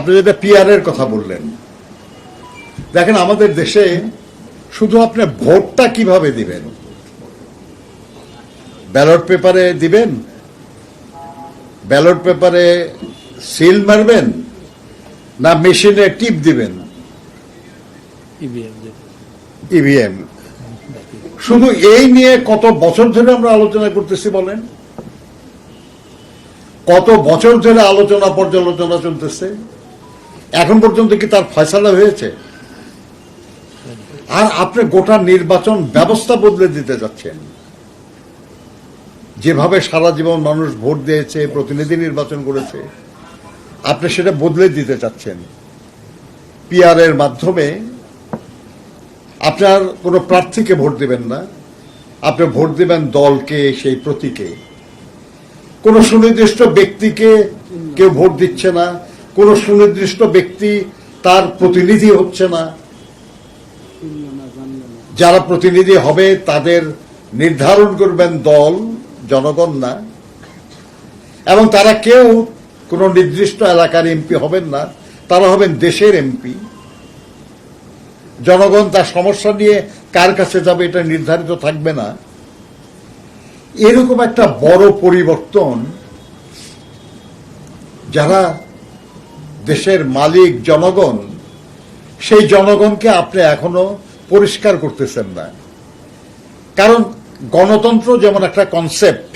আপনি যেটা পিআর এর কথা বললেন দেখেন আমাদের দেশে শুধু আপনি ভোটটা কীভাবে দিবেন? ব্যালট পেপারে দিবেন? ব্যালট পেপারে সিল মারবেন? না মেশিনে টিপ দিবেন? ইভিএম শুধু এই নিয়ে কত বছর ধরে আমরা আলোচনা করতেছি বলেন? কত বছর ধরে আলোচনা পর্যালোচনা চলতেছে? এখন পর্যন্ত কি তার ফয়সালা হয়েছে? আর আপনি গোটা নির্বাচন ব্যবস্থা বদলে দিতে যাচ্ছেন। যেভাবে সারা জীবন মানুষ ভোট দিয়েছে, প্রতিনিধি নির্বাচন করেছে, আপনি সেটা বদলে দিতে চাচ্ছেন পিআর এর মাধ্যমে আপনার কোনো প্রার্থীকে ভোট দিবেন না। আপনি ভোট দিবেন দলকে, সেই প্রতীকে। কোন সুনির্দিষ্ট ব্যক্তিকে কেউ ভোট দিচ্ছে না। কোন সুনির্দিষ্ট ব্যক্তি তার প্রতিনিধি হচ্ছে না। যারা প্রতিনিধি হবে তাদের নির্ধারণ করবেন দল, জনগণ না। এবং তারা কেউ কোনো নির্দিষ্ট এলাকার এমপি হবেন না, তারা হবেন দেশের এমপি। জনগণ তার সমস্যা নিয়ে কার কাছে যাবে এটা নির্ধারিত থাকবে না। এরকম একটা বড় পরিবর্তন যারা দেশের মালিক জনগণ, সেই জনগণকে আপনি এখনও পরিষ্কার করতেছেন না। কারণ গণতন্ত্র যেমন একটা কনসেপ্ট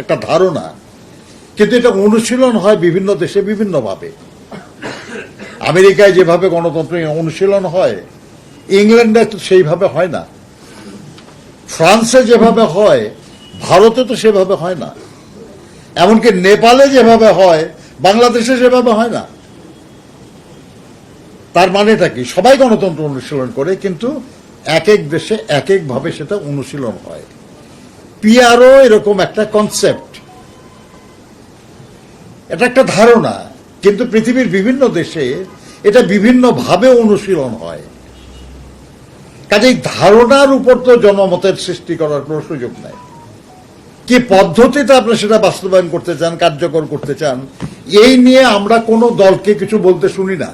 একটা ধারণা, কিন্তু এটা অনুশীলন হয় বিভিন্ন দেশে বিভিন্নভাবে। আমেরিকায় যেভাবে গণতন্ত্র অনুশীলন হয়, ইংল্যান্ডে তো সেইভাবে হয় না। ফ্রান্সে যেভাবে হয়, ভারতে তো সেভাবে হয় না। এমনকি নেপালে যেভাবে হয়, বাংলাদেশে সেভাবে হয় না। তার মানেটা কি? সবাই গণতন্ত্র অনুশীলন করে, কিন্তু এক এক দেশে এক একভাবে সেটা অনুশীলন হয়। পিআরও এরকম একটা কনসেপ্ট এটা একটা ধারণা, কিন্তু পৃথিবীর বিভিন্ন দেশে এটা বিভিন্নভাবে অনুশীলন হয়। কাজেই ধারণার উপর তো জনমতের সৃষ্টি করার কোনো সুযোগ নাই। কি পদ্ধতিতে আপনি সেটা বাস্তবায়ন করতে চান, কার্যকর করতে চান, এই নিয়ে আমরা কোনো দলকে কিছু বলতে শুনি না।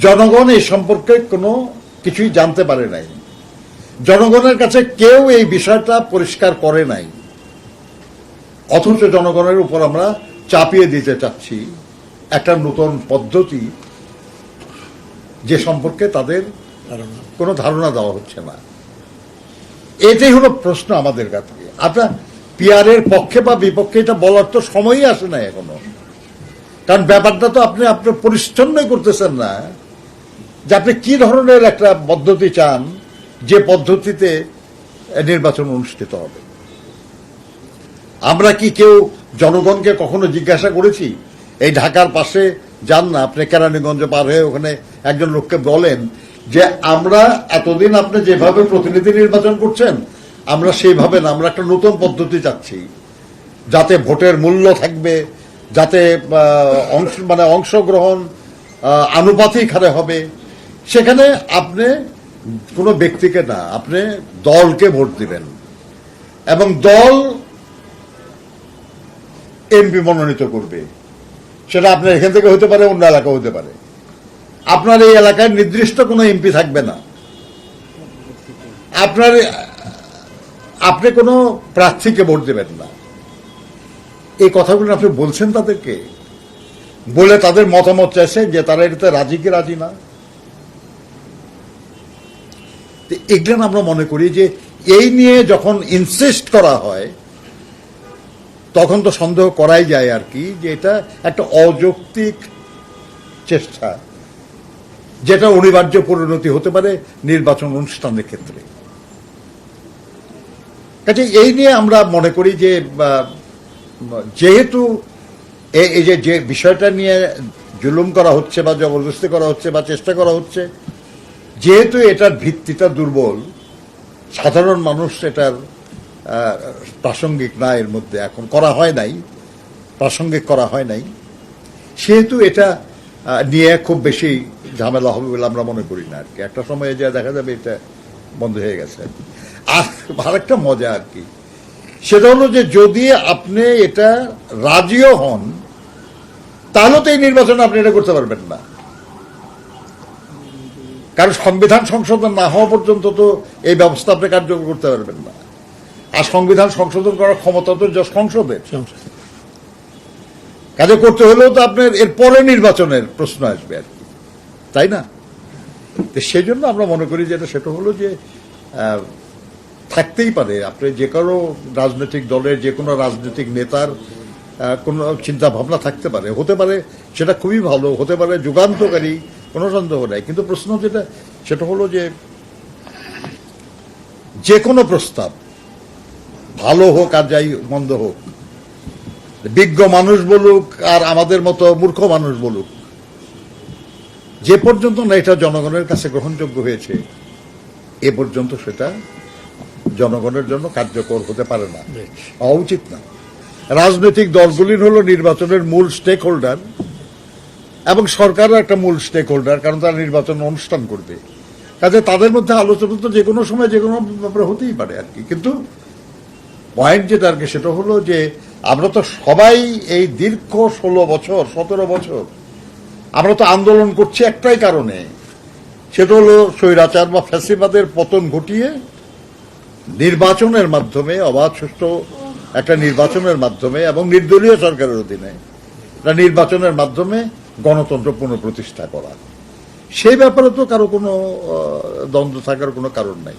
জনগণ এই সম্পর্কে কোনো কিছুই জানতে পারে নাই। জনগণের কাছে কেউ এই বিষয়টা পরিষ্কার করে নাই। অথচ জনগণের উপর আমরা চাপিয়ে দিতে চাচ্ছি একটা নতুন পদ্ধতি যে সম্পর্কে তাদের কোনো ধারণা দেওয়া হচ্ছে না। এটাই হলো প্রশ্ন আমাদের কাছে। আপনার পিয়ারের পক্ষে বা বিপক্ষে এটা বলার তো সময়ই আসে না এখনও। কারণ ব্যাপারটা তো আপনি আপনার পরিচ্ছন্নই করতেছেন না। যে আপনি কি ধরনের একটা পদ্ধতি চান, যে পদ্ধতিতে নির্বাচন অনুষ্ঠিত হবে? আমরা কি কেউ জনগণকে কখনো জিজ্ঞাসা করেছি, এই ঢাকার পাশে যান না, আপনি কেরানীগঞ্জ পার হয়ে ওখানে একজন লোককে বলেন যে আমরা এতদিন আপনি যেভাবে প্রতিনিধি নির্বাচন করছেন, আমরা সেইভাবে না, আমরা একটা নতুন পদ্ধতি চাচ্ছি। যাতে ভোটের মূল্য থাকবে, যাতে অংশ মানে অংশগ্রহণ আনুপাতিক হারে হবে। সেখানে আপনি কোনো ব্যক্তিকে না, আপনি দলকে ভোট দিবেন। এবং দল এমপি মনোনীত করবে। সেটা আপনার এখান থেকে হতে পারে, অন্য এলাকা হতে পারে। আপনার এই এলাকায় নির্দিষ্ট কোনো এমপি থাকবে না। আপনার, আপনি কোনো প্রার্থীকে ভোট দেবেন না। এই কথাগুলো আপনি বলছেন তাদেরকে? বলে তাদের মতামত চাইছেন যে তারা এটাতে রাজি কি রাজি না? তো এগুলো আমরা মনে করি যে এই নিয়ে যখন ইনসিস্ট করা হয়, তখন তো সন্দেহ করাই যায় আর কি যে এটা একটা অযৌক্তিক চেষ্টা, যেটা অনিবার্য পরিণতি হতে পারে নির্বাচন অনুষ্ঠানের ক্ষেত্রে। কাজে এই নিয়ে আমরা মনে করি যে যেহেতু এই যে যে বিষয়টা নিয়ে জুলুম করা হচ্ছে বা জবরদস্তি করা হচ্ছে বা চেষ্টা করা হচ্ছে যেহেতু এটার ভিত্তিটা দুর্বল, সাধারণ মানুষ এটার প্রাসঙ্গিক না এর মধ্যে এখন করা হয় নাই, প্রাসঙ্গিক করা হয় নাই। সেহেতু এটা নিয়ে খুব বেশি ঝামেলা হবে বলে আমরা মনে করি না আর কি একটা সময়ে যা দেখা যাবে এটা বন্ধ হয়ে গেছে আর আরেকটা মজা আর কি সেটা হলো যে যদি আপনি এটা রাজিও হন, তাহলে তো এই নির্বাচনে আপনি এটা করতে পারবেন না। কারণ সংবিধান সংশোধন না হওয়া পর্যন্ত তো এই ব্যবস্থা আপনি কার্যকর করতে পারবেন না। আর সংবিধান সংশোধন করার ক্ষমতা তো সংসদের। সংসদ কাজে করতে হলেও তো আপনার এর পরে নির্বাচনের প্রশ্ন আসবে আর কি। তাই না? তো সেই জন্য আমরা মনে করি যেটা সেটা হলো যে থাকতেই পারে। আপনি যে কোনো রাজনৈতিক দলের যে কোনো রাজনৈতিক নেতার কোনো চিন্তা ভাবনা থাকতে পারে। হতে পারে সেটা খুবই ভালো হতে পারে যুগান্তকারী কোনো সন্দেহ নাই। কিন্তু প্রশ্ন যেটা সেটা হলো যে যে কোনো প্রস্তাব ভালো হোক আর যাই মন্দ হোক বিজ্ঞ মানুষ বলুক আর আমাদের মতো মূর্খ মানুষ বলুক যে পর্যন্ত না এটা জনগণের কাছে গ্রহণযোগ্য হয়েছে এ পর্যন্ত সেটা জনগণের জন্য কার্যকর হতে পারে না। হওয়া উচিত না। রাজনৈতিক দলগুলির হলো নির্বাচনের মূল স্টেক হোল্ডার এবং সরকারও একটা মূল স্টেক হোল্ডার কারণ তারা নির্বাচন অনুষ্ঠান করবে। কাজে তাদের মধ্যে আলোচনা তো যে কোনো সময় যে কোনো ব্যাপারে হতেই পারে আর কি। কিন্তু পয়েন্ট যেটা আর কি, সেটা হলো যে আমরা তো সবাই এই দীর্ঘ ষোলো বছর, সতেরো বছর আমরা তো আন্দোলন করছি একটাই কারণে। সেটা হলো স্বৈরাচার বা ফ্যাসিবাদের পতন ঘটিয়ে নির্বাচনের মাধ্যমে, অবাধ, সুষ্ঠু একটা নির্বাচনের মাধ্যমে এবং নির্দলীয় সরকারের অধীনে। নির্বাচনের মাধ্যমে গণতন্ত্র পুনঃপ্রতিষ্ঠা করা। সেই ব্যাপারে তো কারও কোনো দ্বন্দ্ব থাকার কোনো কারণ নাই।